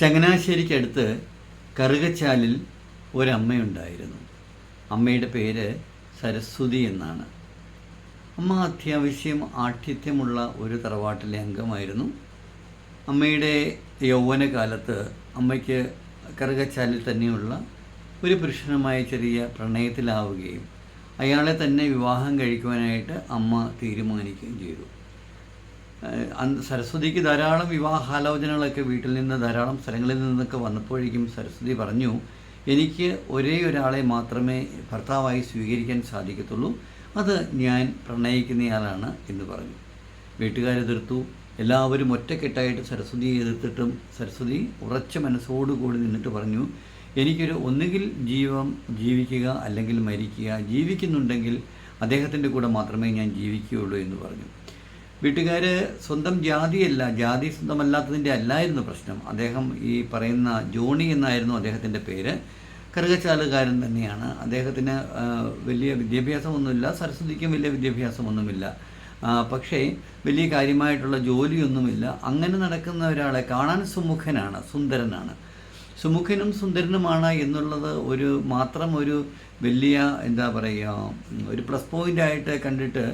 ചങ്ങനാശ്ശേരിക്കടുത്ത് കറുകച്ചാലിൽ ഒരമ്മയുണ്ടായിരുന്നു. അമ്മയുടെ പേര് സരസ്വതി എന്നാണ്. അമ്മ അത്യാവശ്യം ആഠ്യത്യമുള്ള ഒരു തറവാട്ടിലെ അംഗമായിരുന്നു. അമ്മയുടെ യൗവനകാലത്ത് അമ്മയ്ക്ക് കറുകച്ചാലിൽ തന്നെയുള്ള ഒരു പുരുഷനുമായി ചെറിയ പ്രണയത്തിലാവുകയും അയാളെ തന്നെ വിവാഹം കഴിക്കുവാനായിട്ട് അമ്മ തീരുമാനിക്കുകയും ചെയ്തു. സരസ്വതിക്ക് ധാരാളം വിവാഹാലോചനകളൊക്കെ വീട്ടിൽ നിന്ന് ധാരാളം സ്ഥലങ്ങളിൽ നിന്നൊക്കെ വന്നപ്പോഴേക്കും സരസ്വതി പറഞ്ഞു എനിക്ക് ഒരേ ഒരാളെ മാത്രമേ ഭർത്താവായി സ്വീകരിക്കാൻ സാധിക്കത്തുള്ളൂ. അത് ഞാൻ പ്രണയിക്കുന്നയാളാണ് എന്ന് പറഞ്ഞു. വീട്ടുകാരെതിർത്തു എല്ലാവരും ഒറ്റക്കെട്ടായിട്ട് സരസ്വതിയെ എതിർത്തിട്ടും സരസ്വതി ഉറച്ച മനസ്സോടുകൂടി നിന്നിട്ട് പറഞ്ഞു എനിക്കൊരു ഒന്നുകിൽ ജീവം ജീവിക്കുക അല്ലെങ്കിൽ മരിക്കുക ജീവിക്കുന്നുണ്ടെങ്കിൽ അദ്ദേഹത്തിന്റെ കൂടെ മാത്രമേ ഞാൻ ജീവിക്കുകയുള്ളൂ എന്ന് പറഞ്ഞു. വീട്ടുകാർ സ്വന്തം ജാതിയല്ല ജാതി സ്വന്തമല്ലാത്തതിന്റെ അല്ലായിരുന്നു പ്രശ്നം. അദ്ദേഹം ഈ പറയുന്ന ജോണി എന്നായിരുന്നു അദ്ദേഹത്തിന്റെ പേര്. കറുകച്ചാലുകാരൻ തന്നെയാണ്. അദ്ദേഹത്തിന് വലിയ വിദ്യാഭ്യാസമൊന്നുമില്ല സരസ്വതിക്കും വലിയ വിദ്യാഭ്യാസമൊന്നുമില്ല. പക്ഷേ വലിയ കാര്യമായിട്ടുള്ള ജോലിയൊന്നുമില്ല. അങ്ങനെ നടക്കുന്ന ഒരാളെ കാണാൻ സുമുഖനാണ് സുന്ദരനാണ്. സുമുഖനും സുന്ദരനുമാണ് എന്നുള്ളത് ഒരു മാത്രം ഒരു വലിയ എന്താ പറയുക ഒരു പ്ലസ് പോയിന്റായിട്ട് കണ്ടിട്ട്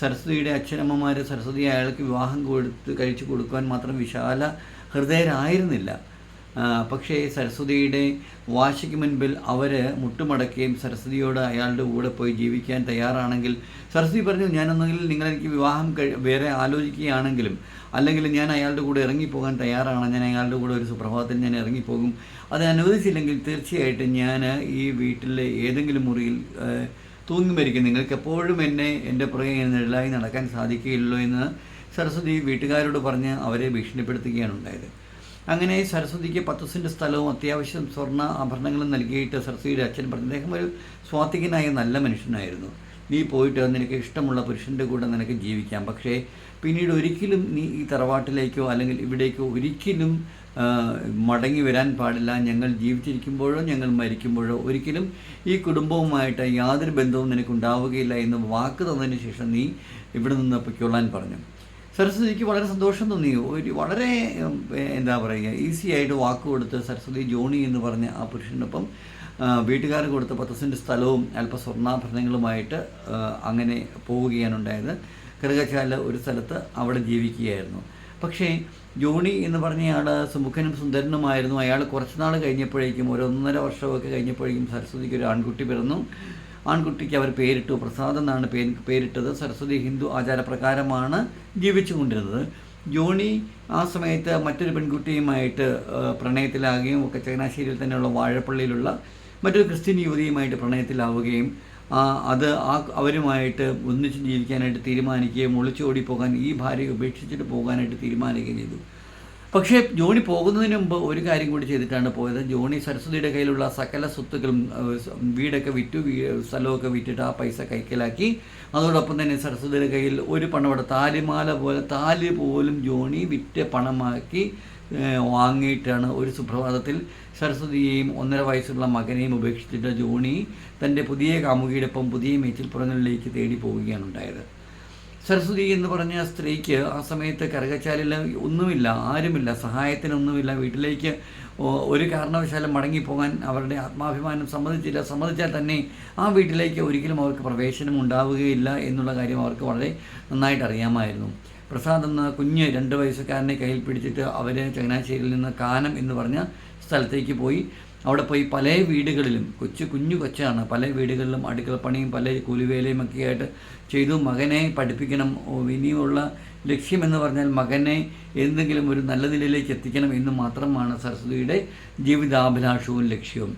സരസ്വതിയുടെ അച്ഛനമ്മമാർ സരസ്വതി അയാൾക്ക് വിവാഹം കൊടുത്ത് കഴിച്ചു കൊടുക്കുവാൻ മാത്രം വിശാല ഹൃദയരായിരുന്നില്ല. പക്ഷേ സരസ്വതിയുടെ വാശിക്ക് മുൻപിൽ അവർ മുട്ടുമടക്കുകയും സരസ്വതിയോട് അയാളുടെ കൂടെ പോയി ജീവിക്കാൻ തയ്യാറാണെങ്കിൽ സരസ്വതി പറഞ്ഞു ഞാനൊന്നെങ്കിൽ നിങ്ങളെനിക്ക് വിവാഹം വേറെ ആലോചിക്കുകയാണെങ്കിലും അല്ലെങ്കിൽ ഞാൻ അയാളുടെ കൂടെ ഇറങ്ങിപ്പോകാൻ തയ്യാറാണ്. ഞാൻ അയാളുടെ കൂടെ ഒരു സുപ്രഭാതത്തിൽ ഞാൻ ഇറങ്ങിപ്പോകും. അത് അനുവദിച്ചില്ലെങ്കിൽ തീർച്ചയായിട്ടും ഞാൻ ഈ വീട്ടിലെ ഏതെങ്കിലും മുറിയിൽ തൂങ്ങി മരിക്കും നിങ്ങൾക്ക് എപ്പോഴും എന്നെ എന്റെ പുറകെ നിഴലായി നടക്കാൻ സാധിക്കുകയുള്ളൂ എന്ന് സരസ്വതി വീട്ടുകാരോട് പറഞ്ഞ് അവരെ ഭീഷണിപ്പെടുത്തുകയാണ് ഉണ്ടായത്. അങ്ങനെ സരസ്വതിക്ക് പത്ത് സെന്റ് സ്ഥലവും അത്യാവശ്യം സ്വർണ ആഭരണങ്ങളും നൽകിയിട്ട് സരസ്വതിയുടെ അച്ഛൻ പറഞ്ഞു അദ്ദേഹം ഒരു സ്വാത്വികനായ നല്ല മനുഷ്യനായിരുന്നു. നീ പോയിട്ട് നിനക്ക് ഇഷ്ടമുള്ള പുരുഷന്റെ കൂടെ നിനക്ക് ജീവിക്കാം. പക്ഷേ പിന്നീട് ഒരിക്കലും നീ ഈ തറവാട്ടിലേക്കോ അല്ലെങ്കിൽ ഇവിടേക്കോ ഒരിക്കലും മടങ്ങി വരാൻ പാടില്ല. ഞങ്ങൾ ജീവിച്ചിരിക്കുമ്പോഴോ ഞങ്ങൾ മരിക്കുമ്പോഴോ ഒരിക്കലും ഈ കുടുംബവുമായിട്ട് യാതൊരു ബന്ധവും നിനക്ക് ഉണ്ടാവുകയില്ല എന്ന് വാക്ക് തന്നതിന് ശേഷം നീ ഇവിടെ നിന്ന് പൊയ്ക്കൊള്ളാൻ പറഞ്ഞു. സരസ്വതിക്ക് വളരെ സന്തോഷം തോന്നി. ഒരു വളരെ എന്താ പറയുക ഈസി ആയിട്ട് വാക്ക് കൊടുത്ത് സരസ്വതി ജോണി എന്ന് പറഞ്ഞ ആ പുരുഷനൊപ്പം വീട്ടുകാർ കൊടുത്ത പത്ത് സെന്റ് സ്ഥലവും അല്പ സ്വർണാഭരണങ്ങളുമായിട്ട് അങ്ങനെ പോവുകയാണ് ഉണ്ടായത്. കറുകച്ചാൽ ഒരു സ്ഥലത്ത് അവിടെ ജീവിക്കുകയായിരുന്നു. പക്ഷേ ജോണി എന്ന് പറഞ്ഞയാൾ സുമുഖനും സുന്ദരനുമായിരുന്നു. അയാൾ കുറച്ച് നാൾ കഴിഞ്ഞപ്പോഴേക്കും ഒരു ഒന്നര വർഷമൊക്കെ കഴിഞ്ഞപ്പോഴേക്കും സരസ്വതിക്ക് ഒരു ആൺകുട്ടി പിറന്നു. ആൺകുട്ടിക്ക് അവർ പേരിട്ടു. പ്രസാദ് എന്നാണ് പേര് പേരിട്ടത്. സരസ്വതി ഹിന്ദു ആചാരപ്രകാരമാണ് ജീവിച്ചു കൊണ്ടിരുന്നത് ജോണി ആ സമയത്ത് മറ്റൊരു പെൺകുട്ടിയുമായിട്ട് പ്രണയത്തിലാകുകയും ഒക്കെ ചങ്ങനാശ്ശേരിയിൽ തന്നെയുള്ള വാഴപ്പള്ളിയിലുള്ള മറ്റൊരു ക്രിസ്ത്യൻ യുവതിയുമായിട്ട് പ്രണയത്തിലാവുകയും അത് ആ അവരുമായിട്ട് ഒന്നിച്ച് ജീവിക്കാനായിട്ട് തീരുമാനിക്കുകയും ഒളിച്ചോടി പോകാൻ ഈ ഭാര്യയെ ഉപേക്ഷിച്ചിട്ട് പോകാനായിട്ട് തീരുമാനിക്കുകയും ചെയ്തു. പക്ഷേ ജോണി പോകുന്നതിന് മുമ്പ് ഒരു കാര്യം കൂടി ചെയ്തിട്ടാണ് പോയത്. ജോണി സരസ്വതിയുടെ കയ്യിലുള്ള സകല സ്വത്തുക്കളും വീടൊക്കെ വിറ്റു സ്ഥലമൊക്കെ വിറ്റിട്ട് ആ പൈസ കൈക്കലാക്കി. അതോടൊപ്പം തന്നെ സരസ്വതിയുടെ കയ്യിൽ ഒരു പണവിടെ താലിമാല പോലെ താലി പോലും ജോണി വിറ്റ് പണമാക്കി വാങ്ങിയിട്ടാണ് ഒരു സുപ്രഭാതത്തിൽ സരസ്വതിയെയും ഒന്നര വയസ്സുള്ള മകനെയും ഉപേക്ഷിച്ചിട്ട് ജോണി തന്റെ പുതിയ കാമുകിയോടൊപ്പം പുതിയ മേച്ചിൽപ്പുറങ്ങളിലേക്ക് തേടി പോവുകയാണ് ഉണ്ടായത്. സരസ്വതി എന്ന് പറഞ്ഞ സ്ത്രീക്ക് ആ സമയത്ത് കരകച്ചാലിൽ ഒന്നുമില്ല ആരുമില്ല സഹായത്തിനൊന്നുമില്ല വീട്ടിലേക്ക് ഒരു കാരണവശാലും മടങ്ങിപ്പോകാൻ അവരുടെ ആത്മാഭിമാനം സമ്മതിച്ചില്ല. സമ്മതിച്ചാൽ തന്നെ ആ വീട്ടിലേക്ക് ഒരിക്കലും അവർക്ക് പ്രവേശനം ഉണ്ടാവുകയില്ല എന്നുള്ള കാര്യം അവർക്ക് വളരെ നന്നായിട്ട് അറിയാമായിരുന്നു. പ്രസാദ് എന്ന കുഞ്ഞ് രണ്ട് വയസ്സുകാരനെ കയ്യിൽ പിടിച്ചിട്ട് അവർ ചങ്ങനാശ്ശേരിയിൽ നിന്ന് കാനം എന്ന് പറഞ്ഞ സ്ഥലത്തേക്ക് പോയി. അവിടെ പോയി പല വീടുകളിലും കൊച്ചു കുഞ്ഞു കൊച്ചാണ് പല വീടുകളിലും അടുക്കളപ്പണിയും പല കൂലിവേലയും ഒക്കെ ആയിട്ട് ചെയ്തു. മകനെ പഠിപ്പിക്കണം ഇനിയുള്ള ലക്ഷ്യമെന്ന് പറഞ്ഞാൽ മകനെ എന്തെങ്കിലും ഒരു നല്ല നിലയിലേക്ക് എത്തിക്കണം എന്ന് മാത്രമാണ് സരസ്വതിയുടെ ജീവിതാഭിലാഷവും ലക്ഷ്യവും.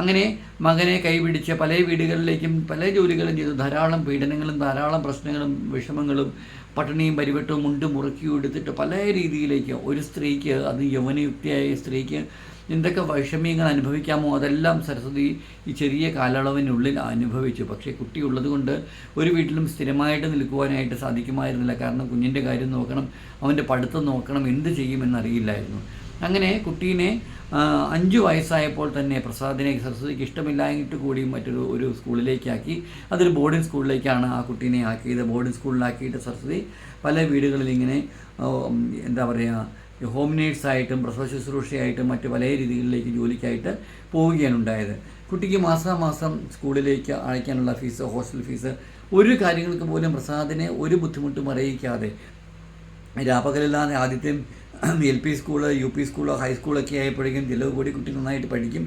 അങ്ങനെ മകനെ കൈപിടിച്ച് പല വീടുകളിലേക്കും പല ജോലികളും ചെയ്തു. ധാരാളം പീഡനങ്ങളും ധാരാളം പ്രശ്നങ്ങളും വിഷമങ്ങളും പട്ടിണിയും പരിവട്ടവും മുണ്ടും മുറുക്കി എടുത്തിട്ട് പല രീതിയിലേക്ക് ഒരു സ്ത്രീക്ക് അത് യൗവനയുക്തിയായ സ്ത്രീക്ക് എന്തൊക്കെ വൈഷമ്യങ്ങൾ അനുഭവിക്കാമോ അതെല്ലാം സരസ്വതി ഈ ചെറിയ കാലയളവിനുള്ളിൽ അനുഭവിച്ചു. പക്ഷേ കുട്ടി ഉള്ളതുകൊണ്ട് ഒരു വീട്ടിലും സ്ഥിരമായിട്ട് നിൽക്കുവാനായിട്ട് സാധിക്കുമായിരുന്നില്ല. കാരണം കുഞ്ഞിന്റെ കാര്യം നോക്കണം അവന്റെ പഠിത്തം നോക്കണം എന്ത് ചെയ്യുമെന്നറിയില്ലായിരുന്നു അങ്ങനെ കുട്ടീനെ അഞ്ച് വയസ്സായപ്പോൾ തന്നെ പ്രസാദിനെ സരസ്വതിക്ക് ഇഷ്ടമില്ലായിട്ട് കൂടി മറ്റൊരു ഒരു സ്കൂളിലേക്കാക്കി. അതൊരു ബോർഡിംഗ് സ്കൂളിലേക്കാണ് ആ കുട്ടീനെ ആക്കിയത്. ബോർഡിംഗ് സ്കൂളിലാക്കിയിട്ട് സരസ്വതി പല വീടുകളിൽ ഇങ്ങനെ എന്താ പറയുക ഹോം നേഴ്സായിട്ടും പ്രസവ ശുശ്രൂഷയായിട്ടും മറ്റ് പല രീതികളിലേക്ക് ജോലിക്കായിട്ട് പോവുകയാണ് ഉണ്ടായത്. കുട്ടിക്ക് മാസാമാസം സ്കൂളിലേക്ക് അയക്കാനുള്ള ഫീസ് ഹോസ്റ്റൽ ഫീസ് ഒരു കാര്യങ്ങൾക്ക് പോലും പ്രസാദിനെ ഒരു ബുദ്ധിമുട്ടും അറിയിക്കാതെ രാപകലില്ലാതെ ആദ്യത്തെ L P school U P school ഹൈസ്കൂളൊക്കെ ആയപ്പോഴേക്കും ചിലവ് കൂടി കുട്ടി നന്നായിട്ട് പഠിക്കും.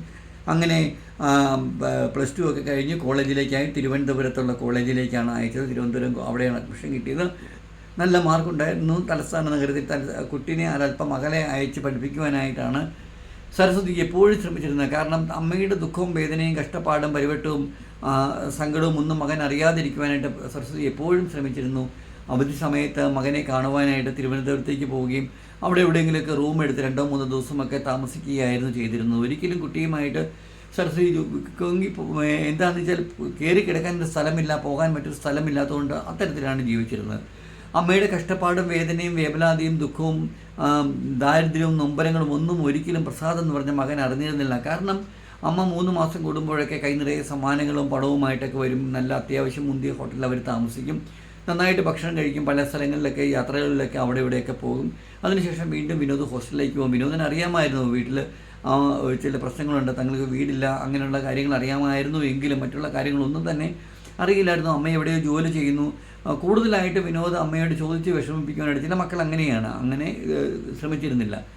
അങ്ങനെ പ്ലസ് ടു ഒക്കെ കഴിഞ്ഞ് കോളേജിലേക്കായി തിരുവനന്തപുരത്തുള്ള കോളേജിലേക്കാണ് അയച്ചത്. തിരുവനന്തപുരം അവിടെയാണ് അഡ്മിഷൻ കിട്ടിയത്. നല്ല മാർക്കുണ്ടായിരുന്നു. തലസ്ഥാന നഗരത്തിൽ തല കുട്ടീനെ അല്പം അകലെ അയച്ച് പഠിപ്പിക്കുവാനായിട്ടാണ് സരസ്വതി എപ്പോഴും ശ്രമിച്ചിരുന്നത്. കാരണം അമ്മയുടെ ദുഃഖവും വേദനയും കഷ്ടപ്പാടും പരിവട്ടവും സങ്കടവും ഒന്നും മകൻ അറിയാതിരിക്കുവാനായിട്ട് സരസ്വതി എപ്പോഴും ശ്രമിച്ചിരുന്നു. അവധി സമയത്ത് മകനെ കാണുവാനായിട്ട് തിരുവനന്തപുരത്തേക്ക് പോവുകയും അവിടെ എവിടെയെങ്കിലുമൊക്കെ റൂം എടുത്ത് രണ്ടോ മൂന്നോ ദിവസമൊക്കെ താമസിക്കുകയായിരുന്നു ചെയ്തിരുന്നത്. ഒരിക്കലും കുട്ടിയുമായിട്ട് സരസ്വതി കൊങ്ങി എന്താണെന്ന് വെച്ചാൽ കയറി കിടക്കാൻ ഒരു സ്ഥലമില്ല പോകാൻ മറ്റൊരു സ്ഥലമില്ലാത്തതുകൊണ്ട് അത്തരത്തിലാണ് ജീവിച്ചിരുന്നത്. അമ്മയുടെ കഷ്ടപ്പാടും വേദനയും വേവലാതിയും ദുഃഖവും ദാരിദ്ര്യവും നൊമ്പരങ്ങളും ഒന്നും ഒരിക്കലും പ്രസാദം എന്ന് പറഞ്ഞ മകൻ അറിഞ്ഞിരുന്നില്ല. കാരണം അമ്മ മൂന്ന് മാസം കൂടുമ്പോഴൊക്കെ കൈ നിറയെ സമ്മാനങ്ങളും പടവുമായിട്ടൊക്കെ വരും. നല്ല അത്യാവശ്യം മുന്തിയ ഹോട്ടലിൽ അവർ താമസിക്കും. നന്നായിട്ട് ഭക്ഷണം കഴിക്കും. പല സ്ഥലങ്ങളിലൊക്കെ യാത്രകളിലൊക്കെ അവിടെ ഇവിടെയൊക്കെ പോകും. അതിനുശേഷം വീണ്ടും വിനോദ് ഹോസ്റ്റലിലേക്ക് പോകും. വിനോദിന് അറിയാമായിരുന്നു. വീട്ടിൽ ചില പ്രശ്നങ്ങളുണ്ട്. തങ്ങൾക്ക് വീടില്ല അങ്ങനെയുള്ള കാര്യങ്ങൾ അറിയാമായിരുന്നു എങ്കിലും മറ്റുള്ള കാര്യങ്ങളൊന്നും തന്നെ അറിയില്ലായിരുന്നു. അമ്മ എവിടെയോ ജോലി ചെയ്യുന്നു. കൂടുതലായിട്ട് വിനോദ് അമ്മയോട് ചോദിച്ച് വിഷമിപ്പിക്കാനായിട്ട് ചില മക്കൾ അങ്ങനെയാണ്. അങ്ങനെ ശ്രമിച്ചിരുന്നില്ല.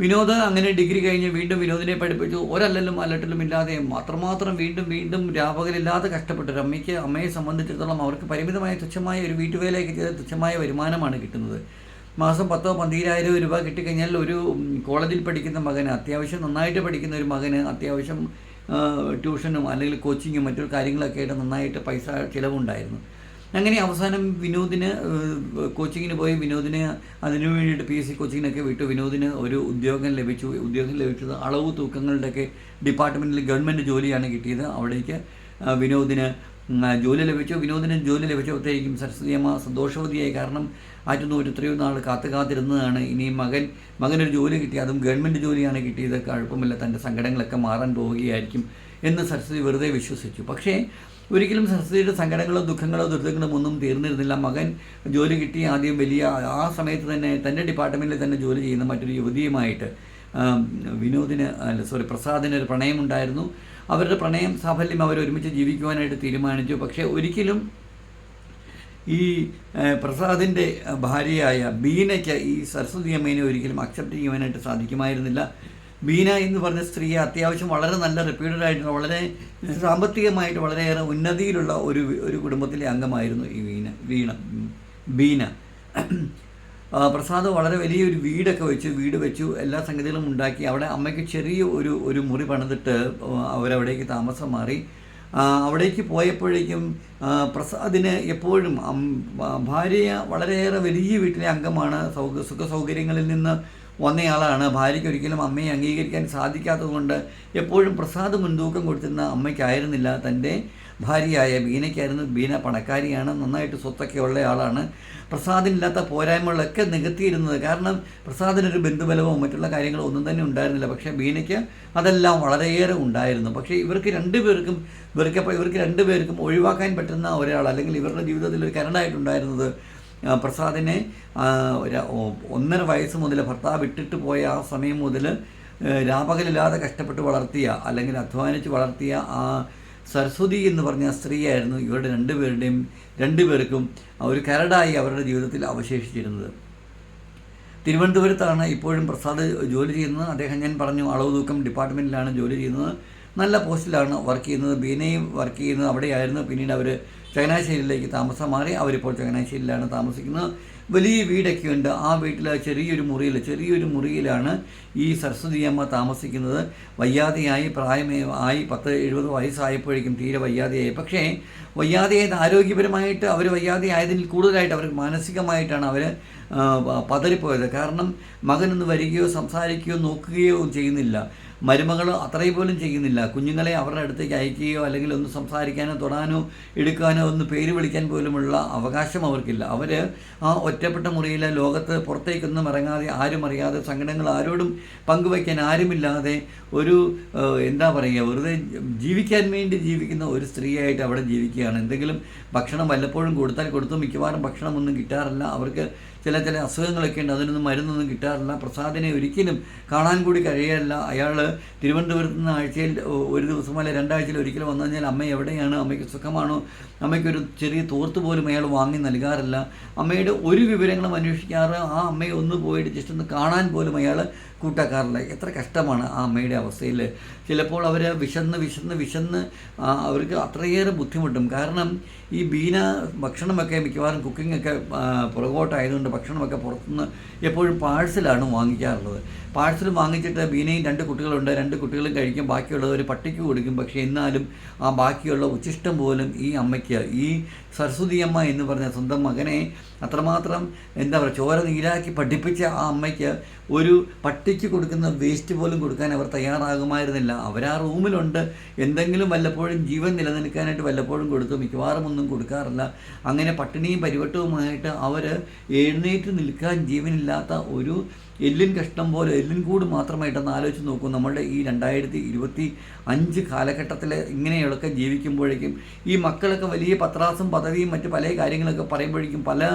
വിനോദ് അങ്ങനെ ഡിഗ്രി കഴിഞ്ഞ് വീണ്ടും വിനോദിനെ പഠിപ്പിച്ചു. ഒരല്ലലും അല്ലട്ടിലും ഇല്ലാതെ അത്രമാത്രം വീണ്ടും വീണ്ടും രാപകലില്ലാതെ കഷ്ടപ്പെട്ടു. ഒരു അമ്മയ്ക്ക് അമ്മയെ സംബന്ധിച്ചിടത്തോളം അവർക്ക് പരിമിതമായ തുച്ഛമായ ഒരു വീട്ടുവേലയൊക്കെ ചെയ്ത് തുച്ഛമായ വരുമാനമാണ് കിട്ടുന്നത്. മാസം പത്തോ പന്തിരായിരം രൂപ കിട്ടിക്കഴിഞ്ഞാൽ ഒരു കോളേജിൽ പഠിക്കുന്ന മകന് അത്യാവശ്യം നന്നായിട്ട് പഠിക്കുന്ന ഒരു മകന് അത്യാവശ്യം ട്യൂഷനും അല്ലെങ്കിൽ കോച്ചിങ്ങും മറ്റു കാര്യങ്ങളൊക്കെ ആയിട്ട് നന്നായിട്ട് പൈസ ചിലവുണ്ടായിരുന്നു. അങ്ങനെ അവസാനം വിനോദിന് കോച്ചിങ്ങിന് പോയി. വിനോദിന് അതിനു വേണ്ടിയിട്ട് പി എസ് സി കോച്ചിങ്ങിനൊക്കെ വിട്ടു. വിനോദിന് ഒരു ഉദ്യോഗം ലഭിച്ചു. ഉദ്യോഗം ലഭിച്ചത് അളവ് തൂക്കങ്ങളുടെയൊക്കെ ഡിപ്പാർട്ട്മെന്റിൽ ഗവൺമെന്റ് ജോലിയാണ് കിട്ടിയത്. അവിടേക്ക് വിനോദിന് ജോലി ലഭിച്ചു. വിനോദിന് ജോലി ലഭിച്ചപ്പോഴത്തേക്കും സരസ്വതി അമ്മ സന്തോഷവതിയായി. കാരണം ആറ്റുന്നൂർ എത്രയോ നാൾ കാത്തു കാത്തിരുന്നതാണ്. ഇനി മകൻ മകനൊരു ജോലി കിട്ടി. അതും ഗവൺമെന്റ് ജോലിയാണ് കിട്ടിയത്. കുഴപ്പമില്ല. തന്റെ സങ്കടങ്ങളൊക്കെ മാറാൻ പോവുകയായിരിക്കും എന്ന് സരസ്വതി വെറുതെ വിശ്വസിച്ചു. പക്ഷേ ഒരിക്കലും സരസ്വതിയുടെ സങ്കടങ്ങളോ ദുഃഖങ്ങളോ ദുരിതങ്ങളും ഒന്നും തീർന്നിരുന്നില്ല. മകൻ ജോലി കിട്ടി ആദ്യം വലിയ ആ സമയത്ത് തന്നെ തന്റെ ഡിപ്പാർട്ട്മെന്റിൽ തന്നെ ജോലി ചെയ്യുന്ന മറ്റൊരു യുവതിയുമായിട്ട് വിനോദിന് അല്ല സോറി പ്രസാദിന് ഒരു പ്രണയമുണ്ടായിരുന്നു അവരുടെ പ്രണയം സാഫല്യം അവർ ഒരുമിച്ച് ജീവിക്കുവാനായിട്ട് തീരുമാനിച്ചു. പക്ഷേ ഒരിക്കലും ഈ പ്രസാദിന്റെ ഭാര്യയായ ബീനയ്ക്ക് ഈ സരസ്വതി അമ്മേനെ ഒരിക്കലും അക്സെപ്റ്റ് ചെയ്യുവാനായിട്ട് സാധിക്കുമായിരുന്നില്ല. ബീന എന്ന് പറഞ്ഞ സ്ത്രീയെ അത്യാവശ്യം വളരെ നല്ല റെപ്യൂട്ടഡ് ആയിട്ടുള്ള വളരെ സാമ്പത്തികമായിട്ട് വളരെയേറെ ഉന്നതിയിലുള്ള ഒരു ഒരു കുടുംബത്തിലെ അംഗമായിരുന്നു ഈ വീണ വീണ ബീന. പ്രസാദ് വളരെ വലിയൊരു വീടൊക്കെ വെച്ചു വീട് വെച്ചു എല്ലാ സംഗതികളും ഉണ്ടാക്കി. അവിടെ അമ്മയ്ക്ക് ചെറിയ ഒരു ഒരു മുറി പണിതിട്ട് അവരവിടേക്ക് താമസം മാറി. അവിടേക്ക് പോയപ്പോഴേക്കും പ്രസാദിന് എപ്പോഴും ഭാര്യ വളരെയേറെ വലിയ വീട്ടിലെ അംഗമാണ്. സൗക സുഖ സൗകര്യങ്ങളിൽ നിന്ന് വന്നയാളാണ് ഭാര്യയ്ക്ക് ഒരിക്കലും അമ്മയെ അംഗീകരിക്കാൻ സാധിക്കാത്തതുകൊണ്ട് എപ്പോഴും പ്രസാദ് മുൻതൂക്കം കൊടുത്തിരുന്ന അമ്മയ്ക്കായിരുന്നില്ല. തന്റെ ഭാര്യയായ ബീനയ്ക്കായിരുന്നു. ബീന പണക്കാരിയാണ്. നന്നായിട്ട് സ്വത്തൊക്കെ ഉള്ള ആളാണ്. പ്രസാദിനില്ലാത്ത പോരായ്മകളൊക്കെ നികത്തിയിരുന്നത് കാരണം പ്രസാദിനൊരു ബന്ധുബലമോ മറ്റുള്ള കാര്യങ്ങളോ ഒന്നും തന്നെ ഉണ്ടായിരുന്നില്ല. പക്ഷേ ബീനയ്ക്ക് അതെല്ലാം വളരെയേറെ ഉണ്ടായിരുന്നു. പക്ഷേ ഇവർക്ക് രണ്ടുപേർക്കും ഇവർക്ക് ഇവർക്ക് രണ്ടുപേർക്കും ഒഴിവാക്കാൻ പറ്റുന്ന ഒരാൾ അല്ലെങ്കിൽ ഇവരുടെ ജീവിതത്തിൽ ഒരു കരടായിട്ടുണ്ടായിരുന്നത് ആ, പ്രസാദിനെ ഒന്നര വയസ്സ് മുതൽ ഭർത്താവ് വിട്ടിട്ട് പോയ ആ സമയം മുതൽ രാപകലില്ലാതെ കഷ്ടപ്പെട്ട് വളർത്തിയ അല്ലെങ്കിൽ അധ്വാനിച്ച് വളർത്തിയ ആ സരസ്വതി എന്ന് പറഞ്ഞ സ്ത്രീയായിരുന്നു ഇവരുടെ രണ്ടുപേരുടെയും രണ്ടുപേർക്കും ഒരു കരടായി അവരുടെ ജീവിതത്തിൽ അവശേഷിച്ചിരുന്നത്. തിരുവനന്തപുരത്താണ് ഇപ്പോഴും പ്രസാദ് ജോലി ചെയ്യുന്നത്. അദ്ദേഹം ഞാൻ പറഞ്ഞു അളവ് തൂക്കം ഡിപ്പാർട്ട്മെന്റിലാണ് ജോലി ചെയ്യുന്നത്. നല്ല പോസ്റ്റിലാണ് വർക്ക് ചെയ്യുന്നത്. ബീനയും വർക്ക് ചെയ്യുന്നത് അവിടെയായിരുന്നു. പിന്നീട് അവർ ചങ്ങനാശ്ശേരിയിലേക്ക് താമസം മാറി അവരിപ്പോൾ ചങ്ങനാശ്ശേരിയിലാണ് താമസിക്കുന്നത്. വലിയ വീടൊക്കെ ഉണ്ട്. ആ വീട്ടിൽ ചെറിയൊരു മുറിയിൽ ചെറിയൊരു മുറിയിലാണ് ഈ സരസ്വതി അമ്മ താമസിക്കുന്നത്. വയ്യാതെയായി പ്രായമേ ആയി പത്ത് എഴുപത് വയസ്സായപ്പോഴേക്കും തീരെ വയ്യാതെയായി. പക്ഷേ വയ്യാതെയായത് ആരോഗ്യപരമായിട്ട് അവർ വയ്യാതെയായതിൽ കൂടുതലായിട്ട് അവർക്ക് മാനസികമായിട്ടാണ് അവർ പതറിപ്പോയത്. കാരണം മകനൊന്ന് വരികയോ സംസാരിക്കുകയോ നോക്കുകയോ ചെയ്യുന്നില്ല. മരുമകൾ അത്രയും പോലും ചെയ്യുന്നില്ല. കുഞ്ഞുങ്ങളെ അവരുടെ അടുത്തേക്ക് അയക്കുകയോ അല്ലെങ്കിൽ ഒന്ന് സംസാരിക്കാനോ തൊടാനോ എടുക്കാനോ ഒന്ന് പേര് വിളിക്കാൻ പോലുമുള്ള അവകാശം അവർക്കില്ല. അവർ ആ ഒറ്റപ്പെട്ട മുറിയിൽ ലോകത്ത് പുറത്തേക്കൊന്നും ഇറങ്ങാതെ ആരും അറിയാതെ സങ്കടങ്ങൾ ആരോടും പങ്കുവയ്ക്കാൻ ആരുമില്ലാതെ ഒരു എന്താ പറയുക വെറുതെ ജീവിക്കാൻ വേണ്ടി ജീവിക്കുന്ന ഒരു സ്ത്രീയായിട്ട് അവിടെ ജീവിക്കുകയാണ്. എന്തെങ്കിലും ഭക്ഷണം വല്ലപ്പോഴും കൊടുത്താൽ കൊടുത്തു മിക്കവാറും ഭക്ഷണമൊന്നും കിട്ടാറില്ല. അവർക്ക് ചില ചില അസുഖങ്ങളൊക്കെ ഉണ്ട്. അതിനൊന്നും മരുന്നൊന്നും കിട്ടാറില്ല. പ്രസാദിനെ ഒരിക്കലും കാണാൻ കൂടി കഴിയല്ല അയാൾ തിരുവനന്തപുരത്ത് നിന്ന് ആഴ്ചയിൽ ഒരു ദിവസം അല്ലെ രണ്ടാഴ്ചയിൽ ഒരിക്കലും വന്നു കഴിഞ്ഞാൽ അമ്മ എവിടെയാണ്? അമ്മയ്ക്ക് സുഖമാണോ? അമ്മയ്ക്കൊരു ചെറിയ തോർത്ത് പോലും അയാൾ വാങ്ങി നൽകാറില്ല. അമ്മയുടെ ഒരു വിവരങ്ങളും അന്വേഷിക്കാറ് ആ അമ്മയെ ഒന്ന് പോയിട്ട് ജസ്റ്റ് ഒന്ന് കാണാൻ പോലും അയാൾ കൂട്ടാക്കാറില്ല. എത്ര കഷ്ടമാണ് ആ അമ്മയുടെ അവസ്ഥയിൽ. ചിലപ്പോൾ അവർ വിശന്ന് വിശന്ന് വിശന്ന് അവർക്ക് അത്രയേറെ ബുദ്ധിമുട്ടും. കാരണം ഈ ബീന ഭക്ഷണമൊക്കെ മിക്കവാറും കുക്കിങ്ങൊക്കെ പുറകോട്ടായതുകൊണ്ട് ഭക്ഷണമൊക്കെ പുറത്തുനിന്ന് എപ്പോഴും പാഴ്സലാണ് വാങ്ങിക്കാറുള്ളത്. പാഴ്സൽ വാങ്ങിച്ചിട്ട് ബീനയും രണ്ട് കുട്ടികളുണ്ട് രണ്ട് കുട്ടികളും കഴിക്കും ബാക്കിയുള്ളത് ഒരു പട്ടിക്ക് കൊടുക്കും. പക്ഷേ എന്നാലും ആ ബാക്കിയുള്ള ഉച്ചിഷ്ടം പോലും ഈ അമ്മയ്ക്ക് ഈ സരസ്വതി അമ്മ എന്ന് പറഞ്ഞ സ്വന്തം മകനെ അത്രമാത്രം എന്താ പറയുക ചോര നീരാക്കി പഠിപ്പിച്ച ആ അമ്മയ്ക്ക് ഒരു പട്ടിക്ക് കൊടുക്കുന്ന വേസ്റ്റ് പോലും കൊടുക്കാൻ അവർ തയ്യാറാകുമായിരുന്നില്ല. അവർ ആ റൂമിലുണ്ട്. എന്തെങ്കിലും വല്ലപ്പോഴും ജീവൻ നിലനിൽക്കാനായിട്ട് വല്ലപ്പോഴും കൊടുത്തു മിക്കവാറും ഒന്നും കൊടുക്കാറില്ല. അങ്ങനെ പട്ടിണിയും പരിവട്ടവുമായിട്ട് അവർ എഴുന്നേറ്റ് നിൽക്കാൻ ജീവനില്ലാത്ത ഒരു എല്ലിൻ കഷ്ണം പോലെ എല്ലിൻ കൂട് മാത്രമായിട്ടൊന്ന് ആലോചിച്ച് നോക്കൂ. നമ്മളുടെ ഈ രണ്ടായിരത്തി ഇരുപത്തി അഞ്ച് കാലഘട്ടത്തിൽ ഇങ്ങനെയൊക്കെ ജീവിക്കുമ്പോഴേക്കും ഈ മക്കളൊക്കെ വലിയ പത്രാസും പദവിയും മറ്റ് പല കാര്യങ്ങളൊക്കെ പറയുമ്പോഴേക്കും പല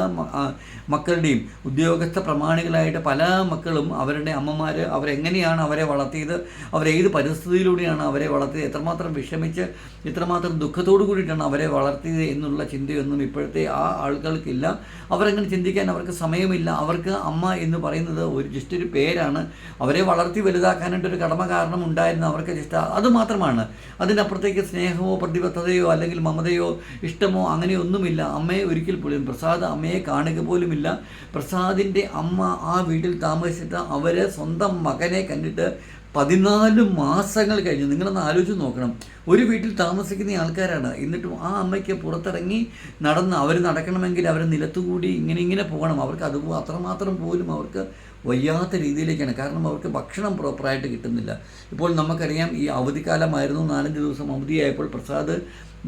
മക്കളുടെയും ഉദ്യോഗസ്ഥ പ്രമാണികളായിട്ട് പല മക്കളും അവരുടെ അമ്മമാർ അവരെങ്ങനെയാണ് അവരെ വളർത്തിയത് അവരേത് പരിസ്ഥിതിയിലൂടെയാണ് അവരെ വളർത്തിയത് എത്രമാത്രം വിഷമിച്ച് എത്രമാത്രം ദുഃഖത്തോടു കൂടിയിട്ടാണ് അവരെ വളർത്തിയത് എന്നുള്ള ചിന്തയൊന്നും ഇപ്പോഴത്തെ ആ ആളുകൾക്കില്ല. അവരങ്ങനെ ചിന്തിക്കാൻ അവർക്ക് സമയമില്ല. അവർക്ക് അമ്മ എന്ന് പറയുന്നത് ഒരു ജസ്റ്റ് ഒരു പേരാണ്. അവരെ വളർത്തി വലുതാക്കാനായിട്ട് ഒരു കടമ കാരണം ഉണ്ടായിരുന്നു അവർക്ക് ജസ്റ്റ്. അത് മാത്രമാണ്. അതിനപ്പുറത്തേക്ക് സ്നേഹമോ പ്രതിബദ്ധതയോ അല്ലെങ്കിൽ മമതയോ ഇഷ്ടമോ അങ്ങനെയൊന്നുമില്ല. അമ്മയെ ഒരിക്കൽ പോലും പ്രസാദ് അമ്മയെ കാണുക പോലുമില്ല. പ്രസാദിന്റെ അമ്മ ആ വീട്ടിൽ താമസിച്ചിട്ട് അവരെ സ്വന്തം മകനെ കണ്ടിട്ട് പതിനാല് മാസങ്ങൾ കഴിഞ്ഞു. നിങ്ങളൊന്ന് ആലോചിച്ച് നോക്കണം. ഒരു വീട്ടിൽ താമസിക്കുന്ന ആൾക്കാരാണ്. എന്നിട്ടും ആ അമ്മയ്ക്ക് പുറത്തിറങ്ങി നടന്ന് അവർ നടക്കണമെങ്കിൽ അവർ നിലത്തുകൂടി ഇങ്ങനെ ഇങ്ങനെ പോകണം. അവർക്ക് അത് അത്രമാത്രം പോലും അവർക്ക് വയ്യാത്ത രീതിയിലേക്കാണ്. കാരണം അവർക്ക് ഭക്ഷണം പ്രോപ്പറായിട്ട് കിട്ടുന്നില്ല. ഇപ്പോൾ നമുക്കറിയാം ഈ അവധിക്കാലമായിരുന്നു. നാലഞ്ച് ദിവസം അവധിയായപ്പോൾ പ്രസാദ്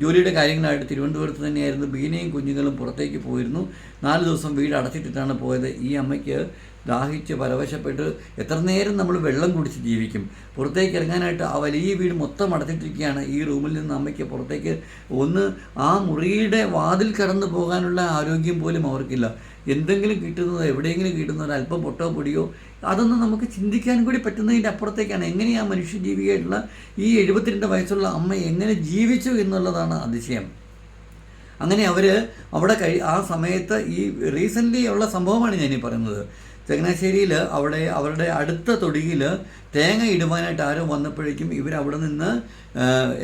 ജോലിയുടെ കാര്യങ്ങളായിട്ട് തിരുവനന്തപുരത്ത് തന്നെയായിരുന്നു. ബീനയും കുഞ്ഞുങ്ങളും പുറത്തേക്ക് പോയിരുന്നു. നാല് ദിവസം വീട് അടച്ചിട്ടിട്ടാണ് പോയത്. ഈ അമ്മയ്ക്ക് ദാഹിച്ച് പരവശപ്പെട്ട് എത്ര നേരം നമ്മൾ വെള്ളം കുടിച്ച് ജീവിക്കും? പുറത്തേക്ക് ഇറങ്ങാനായിട്ട് ആ വലിയ വീട് മൊത്തം അടച്ചിട്ടിരിക്കുകയാണ്. ഈ റൂമിൽ നിന്ന് അമ്മയ്ക്ക് പുറത്തേക്ക് ഒന്ന് ആ മുറിയുടെ വാതിൽ കടന്നു പോകാനുള്ള ആരോഗ്യം പോലും അവർക്കില്ല. എന്തെങ്കിലും കിട്ടുന്നതോ എവിടെയെങ്കിലും കിട്ടുന്നതോ അല്പം പൊട്ടോ പൊടിയോ അതൊന്നും നമുക്ക് ചിന്തിക്കാൻ കൂടി പറ്റുന്നതിന്റെ അപ്പുറത്തേക്കാണ്. എങ്ങനെയാണ് മനുഷ്യജീവിയായിട്ടുള്ള ഈ എഴുപത്തിരണ്ട് വയസ്സുള്ള അമ്മ എങ്ങനെ ജീവിച്ചു എന്നുള്ളതാണ് അതിശയം. അങ്ങനെ അവർ അവിടെ കഴി ആ സമയത്ത് ഈ റീസെന്റ്ലി ഉള്ള സംഭവമാണ് ഞാനീ പറയുന്നത്. ചങ്ങനാശ്ശേരിയിൽ അവിടെ അവരുടെ അടുത്ത തൊടിയിൽ തേങ്ങ ഇടുവാനായിട്ട് ആരും വന്നപ്പോഴേക്കും ഇവർ അവിടെ നിന്ന്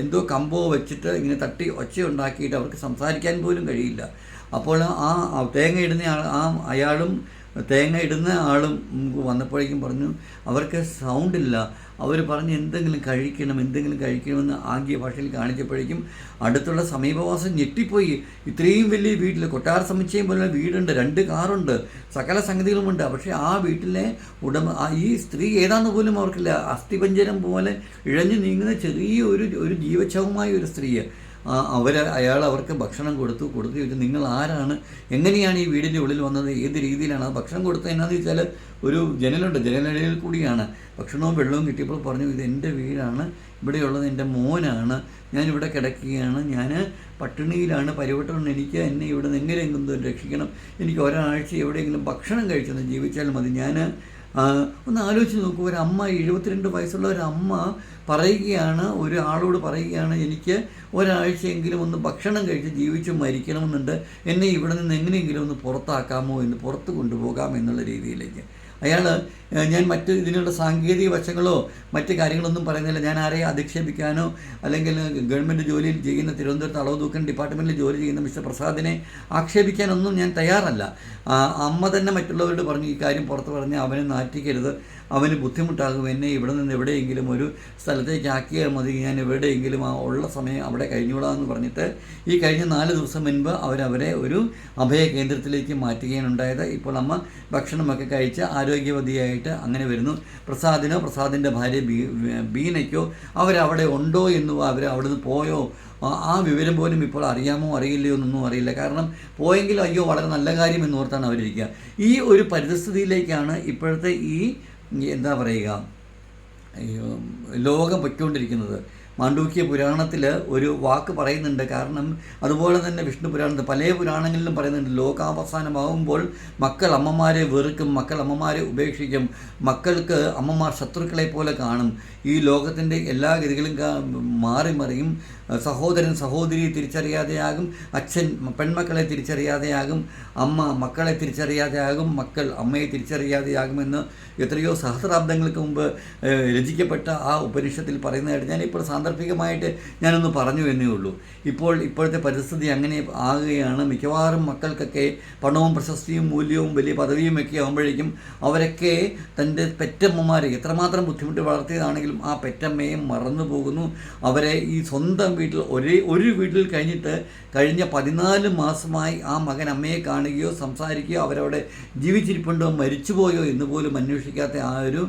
എന്തോ കമ്പോ വെച്ചിട്ട് ഇങ്ങനെ തട്ടി ഒച്ചയുണ്ടാക്കിയിട്ട് അവർക്ക് സംസാരിക്കാൻ പോലും കഴിയില്ല. അപ്പോൾ ആ തേങ്ങ ഇടുന്ന ആ അയാളും തേങ്ങ ഇടുന്ന ആളും വന്നപ്പോഴേക്കും പറഞ്ഞു അവർക്ക് സൗണ്ടില്ല അവർ പറഞ്ഞ് എന്തെങ്കിലും കഴിക്കണം എന്തെങ്കിലും കഴിക്കണമെന്ന് ആംഗ്യ ഭാഷയിൽ കാണിച്ചപ്പോഴേക്കും അടുത്തുള്ള സമീപവാസം ഞെട്ടിപ്പോയി. ഇത്രയും വലിയ വീട്ടിൽ കൊട്ടാര സമുച്ചയം പോലെ വീടുണ്ട് രണ്ട് കാറുണ്ട് സകല സംഗതികളുമുണ്ട്. പക്ഷേ ആ വീട്ടിലെ ഉടമ ഈ സ്ത്രീ ഏതാന്ന് പോലും അവർക്കില്ല. അസ്ഥിപഞ്ചരം പോലെ ഇഴഞ്ഞു നീങ്ങുന്ന ചെറിയ ഒരു ഒരു ജീവച്ഛവമായ ഒരു സ്ത്രീ അവർ അയാൾ അവർക്ക് ഭക്ഷണം കൊടുത്തു കൊടുത്തു ചോദിച്ചു നിങ്ങൾ ആരാണ്? എങ്ങനെയാണ് ഈ വീടിന്റെ ഉള്ളിൽ വന്നത്? ഏത് രീതിയിലാണ്? ഭക്ഷണം കൊടുത്തത് എന്നാന്ന് വെച്ചാൽ ഒരു ജനലുണ്ട് ജനലിൽ കൂടിയാണ്. ഭക്ഷണവും വെള്ളവും കിട്ടിയപ്പോൾ പറഞ്ഞു ഇത് എന്റെ വീടാണ് ഇവിടെയുള്ളത് എന്റെ മോനാണ് ഞാനിവിടെ കിടക്കുകയാണ് ഞാൻ പട്ടിണിയിലാണ് പരിവട്ടം എനിക്ക് എന്നെ ഇവിടെ നിന്ന് എങ്ങനെയെങ്കിലും രക്ഷിക്കണം എനിക്ക് ഒരാഴ്ച എവിടെയെങ്കിലും ഭക്ഷണം കഴിച്ചെന്ന് ജീവിച്ചാൽ മതി ഞാൻ ഒന്ന് ആലോചിച്ച് നോക്കൂ ഒരു അമ്മ എഴുപത്തിരണ്ട് വയസ്സുള്ള ഒരു അമ്മ പറയുകയാണ് ഒരാളോട് പറയുകയാണ് എനിക്ക് ഒരാഴ്ചയെങ്കിലും ഒന്ന് ഭക്ഷണം കഴിച്ച് ജീവിച്ച് മരിക്കണമെന്നുണ്ട്. എന്നെ ഇവിടെ നിന്ന് എങ്ങനെയെങ്കിലും ഒന്ന് പുറത്താക്കാമോ എന്ന് പുറത്ത് കൊണ്ടുപോകാം എന്നുള്ള രീതിയിലേക്ക്. അയാൾ ഞാൻ മറ്റ് ഇതിനുള്ള സാങ്കേതിക വശങ്ങളോ മറ്റ് കാര്യങ്ങളൊന്നും പറയുന്നില്ല. ഞാൻ ആരെയും അധിക്ഷേപിക്കാനോ അല്ലെങ്കിൽ ഗവൺമെന്റ് ജോലിയിൽ ചെയ്യുന്ന തിരുവനന്തപുരത്ത് അളവ് തൂക്കൻ ഡിപ്പാർട്ട്മെന്റിൽ ജോലി ചെയ്യുന്ന മിസ്റ്റർ പ്രസാദിനെ ആക്ഷേപിക്കാനൊന്നും ഞാൻ തയ്യാറല്ല. അമ്മ തന്നെ മറ്റുള്ളവരോട് പറഞ്ഞു ഈ കാര്യം പുറത്ത് പറഞ്ഞ് അവനെ നാറ്റിക്കരുത്. അവന് ബുദ്ധിമുട്ടാകും. എന്നെ ഇവിടെ നിന്ന് എവിടെയെങ്കിലും ഒരു സ്ഥലത്തേക്ക് ആക്കിയാൽ മതി. ഞാൻ എവിടെയെങ്കിലും ആ ഉള്ള സമയം അവിടെ കഴിഞ്ഞുകൂടാന്ന് പറഞ്ഞിട്ട് ഈ കഴിഞ്ഞ നാല് ദിവസം മുൻപ് അവരവരെ ഒരു അഭയ കേന്ദ്രത്തിലേക്ക് മാറ്റുകയാണ് ഉണ്ടായത്. ഇപ്പോൾ അമ്മ ഭക്ഷണമൊക്കെ കഴിച്ച് ആരോഗ്യവതിയായിട്ട് അങ്ങനെ വരുന്നു. പ്രസാദിനോ പ്രസാദിന്റെ ഭാര്യ ബീനയ്ക്കോ അവരവിടെ ഉണ്ടോ എന്നോ അവർ അവിടെ നിന്ന് പോയോ? ആ- വിവരം പോലും ഇപ്പോൾ അറിയാമോ അറിയില്ലയോ എന്നൊന്നും അറിയില്ല. കാരണം പോയെങ്കിലും അയ്യോ വളരെ നല്ല കാര്യം എന്ന് ഓർത്താണ് അവരിരിക്കുക. ഈ ഒരു പരിതസ്ഥിതിയിലേക്കാണ് ഇപ്പോഴത്തെ ഈ എന്താ പറയുക? ലോകം പൊയ്ക്കൊണ്ടിരിക്കുന്നത്. മാണ്ഡൂക്യ പുരാണത്തിൽ ഒരു വാക്ക് പറയുന്നുണ്ട്. കാരണം അതുപോലെ തന്നെ വിഷ്ണു പുരാണത്തിൽ പല പുരാണങ്ങളിലും പറയുന്നുണ്ട്. ലോകാവസാനമാകുമ്പോൾ മക്കൾ അമ്മമാരെ വെറുക്കും മക്കൾ അമ്മമാരെ ഉപേക്ഷിക്കും മക്കൾക്ക് അമ്മമാർ ശത്രുക്കളെ പോലെ കാണും. ഈ ലോകത്തിന്റെ എല്ലാ ഗതികളും മാറി മറിയും. സഹോദരൻ സഹോദരിയെ തിരിച്ചറിയാതെയാകും അച്ഛൻ പെൺമക്കളെ തിരിച്ചറിയാതെയാകും അമ്മ മക്കളെ തിരിച്ചറിയാതെയാകും മക്കൾ അമ്മയെ തിരിച്ചറിയാതെയാകുമെന്ന് എത്രയോ സഹസ്രാബ്ദങ്ങൾക്ക് മുമ്പ് രചിക്കപ്പെട്ട ആ ഉപനിഷത്തിൽ പറയുന്നതായിട്ട് ഞാനിപ്പോൾ സാന്ദർഭികമായിട്ട് ഞാനൊന്ന് പറഞ്ഞു എന്നേ ഉള്ളൂ. ഇപ്പോൾ ഇപ്പോഴത്തെ പരിസ്ഥിതി അങ്ങനെ ആകുകയാണ്. മിക്കവാറും മക്കൾക്കൊക്കെ പണവും പ്രശസ്തിയും മൂല്യവും വലിയ പദവിയും ഒക്കെ ആകുമ്പോഴേക്കും അവരൊക്കെ തന്റെ പെറ്റമ്മമാരെ എത്രമാത്രം ബുദ്ധിമുട്ട് വളർത്തിയതാണെങ്കിലും ആ പെറ്റമ്മയെ മറന്നു പോകുന്നു. അവരെ ഈ സ്വന്തം വീട്ടിൽ ഒരേ ഒരു വീട്ടിൽ കഴിഞ്ഞിട്ട് കഴിഞ്ഞ പതിനാല് മാസമായി ആ മകൻ അമ്മയെ കാണുകയോ സംസാരിക്കുകയോ അവരവിടെ ജീവിച്ചിരിപ്പുണ്ടോ മരിച്ചുപോയോ എന്ന് പോലും അന്വേഷിക്കാത്ത ആ ഒരു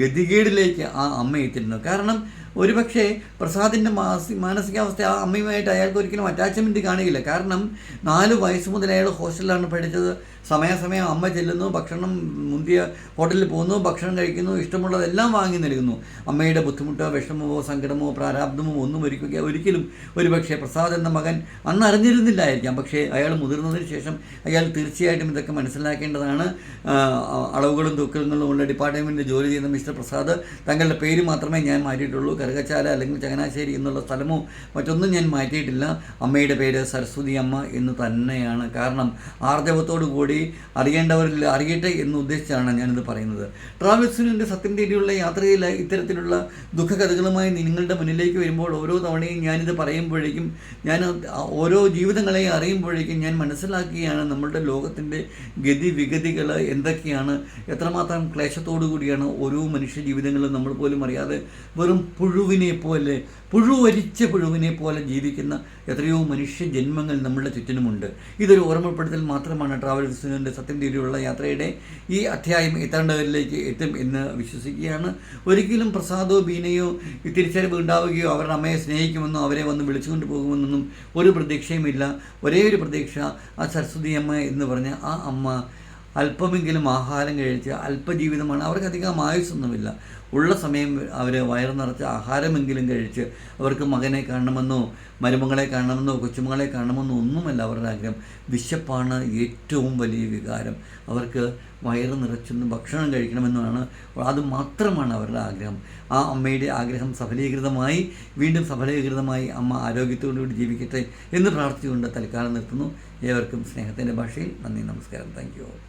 ഗതികേടിലേക്ക് ആ അമ്മ എത്തിയിരുന്നു കാരണം ഒരുപക്ഷെ പ്രസാദിന്റെ മാസി മാനസികാവസ്ഥ ആ അമ്മയുമായിട്ട് അയാൾക്ക് ഒരിക്കലും അറ്റാച്ച്മെന്റ് കാണില്ല കാരണം നാല് വയസ്സ് മുതൽ അയാൾ ഹോസ്റ്റലിലാണ് പഠിച്ചത്. സമയാസമയം അമ്മ ചെല്ലുന്നു ഭക്ഷണം മുന്തിയ ഹോട്ടലിൽ പോകുന്നു ഭക്ഷണം കഴിക്കുന്നു ഇഷ്ടമുള്ളതെല്ലാം വാങ്ങി നൽകുന്നു. അമ്മയുടെ ബുദ്ധിമുട്ടോ വിഷമമോ സങ്കടമോ പ്രാരാബ്ദമോ ഒന്നും ഒരിക്കുക ഒരിക്കലും ഒരുപക്ഷെ പ്രസാദ് എന്ന മകൻ അന്ന് അറിഞ്ഞിരുന്നില്ലായിരിക്കാം. പക്ഷേ അയാൾ മുതിർന്നതിന് ശേഷം അയാൾ തീർച്ചയായിട്ടും ഇതൊക്കെ മനസ്സിലാക്കേണ്ടതാണ്. അളവുകളും തൂക്കങ്ങളും ഉള്ള ഡിപ്പാർട്ട്മെന്റിൽ ജോലി ചെയ്യുന്ന മിസ്റ്റർ പ്രസാദ് തങ്ങളുടെ പേര് മാത്രമേ ഞാൻ മാറ്റിയിട്ടുള്ളൂ. കറുകച്ചാല അല്ലെങ്കിൽ ചങ്ങനാശ്ശേരി എന്നുള്ള സ്ഥലമോ മറ്റൊന്നും ഞാൻ മാറ്റിയിട്ടില്ല. അമ്മയുടെ പേര് സരസ്വതി അമ്മ എന്ന് തന്നെയാണ്. കാരണം ആർജവത്തോടു കൂടി അറിയേണ്ടവരിൽ അറിയട്ടെ എന്ന് ഉദ്ദേശിച്ചാണ് ഞാനിത് പറയുന്നത്. ട്രാവൽസിനെ സത്യം തേടിയുള്ള യാത്രയിൽ ഇത്തരത്തിലുള്ള ദുഃഖകഥകളുമായി നിങ്ങളുടെ മുന്നിലേക്ക് വരുമ്പോൾ ഓരോ തവണയും ഞാനിത് പറയുമ്പോഴേക്കും ഞാൻ ഓരോ ജീവിതങ്ങളെയും അറിയുമ്പോഴേക്കും ഞാൻ മനസ്സിലാക്കുകയാണ് നമ്മളുടെ ലോകത്തിന്റെ ഗതി വിഗതികൾ എന്തൊക്കെയാണ്. എത്രമാത്രം ക്ലേശത്തോടു കൂടിയാണ് ഓരോ മനുഷ്യ ജീവിതങ്ങളും നമ്മൾ പോലും അറിയാതെ വെറും പുഴുവിനെ പോലെ പുഴുവരിച്ച പുഴുവിനെ പോലെ ജീവിക്കുന്ന എത്രയോ മനുഷ്യ ജന്മങ്ങൾ നമ്മളുടെ ചുറ്റിനുമുണ്ട്. ഇതൊരു ഓർമ്മപ്പെടുത്തൽ മാത്രമാണ് ട്രാവൽ ബിസിനസിന്റെ സത്യം തീരുള്ള യാത്രയുടെ ഈ അധ്യായം എത്തേണ്ടവരിലേക്ക് എത്തും എന്ന് വിശ്വസിക്കുകയാണ്. ഒരിക്കലും പ്രസാദോ ബീനയോ തിരിച്ചറിവ് ഉണ്ടാവുകയോ അവരുടെ അമ്മയെ സ്നേഹിക്കുമെന്നോ അവരെ വന്ന് വിളിച്ചുകൊണ്ട് പോകുമെന്നൊന്നും ഒരു പ്രതീക്ഷയുമില്ല. ഒരേ ഒരു പ്രതീക്ഷ ആ സരസ്വതി അമ്മ എന്ന് പറഞ്ഞ ആ അമ്മ അല്പമെങ്കിലും ആഹാരം കഴിച്ച് അല്പജീവിതമാണ്. അവർക്ക് അധികം ആയുസ്സൊന്നുമില്ല. ഉള്ള സമയം അവർ വയറ് നിറച്ച് ആഹാരമെങ്കിലും കഴിച്ച് അവർക്ക് മകനെ കാണണമെന്നോ മരുമകളെ കാണണമെന്നോ കൊച്ചുമകളെ കാണണമെന്നോ ഒന്നുമല്ല അവരുടെ ആഗ്രഹം. വിശപ്പാണ് ഏറ്റവും വലിയ വികാരം. അവർക്ക് വയറ് നിറച്ചൊന്ന് ഭക്ഷണം കഴിക്കണമെന്നാണ് അത് മാത്രമാണ് അവരുടെ ആഗ്രഹം. ആ അമ്മയുടെ ആഗ്രഹം സഫലീകൃതമായി വീണ്ടും സഫലീകൃതമായി അമ്മ ആരോഗ്യത്തോടുകൂടി ജീവിക്കട്ടെ എന്ന് പ്രാർത്ഥിച്ചുകൊണ്ട് തൽക്കാലം നിർത്തുന്നു. ഏവർക്കും സ്നേഹത്തിന്റെ ഭാഷയിൽ നന്ദി നമസ്കാരം. Thank you.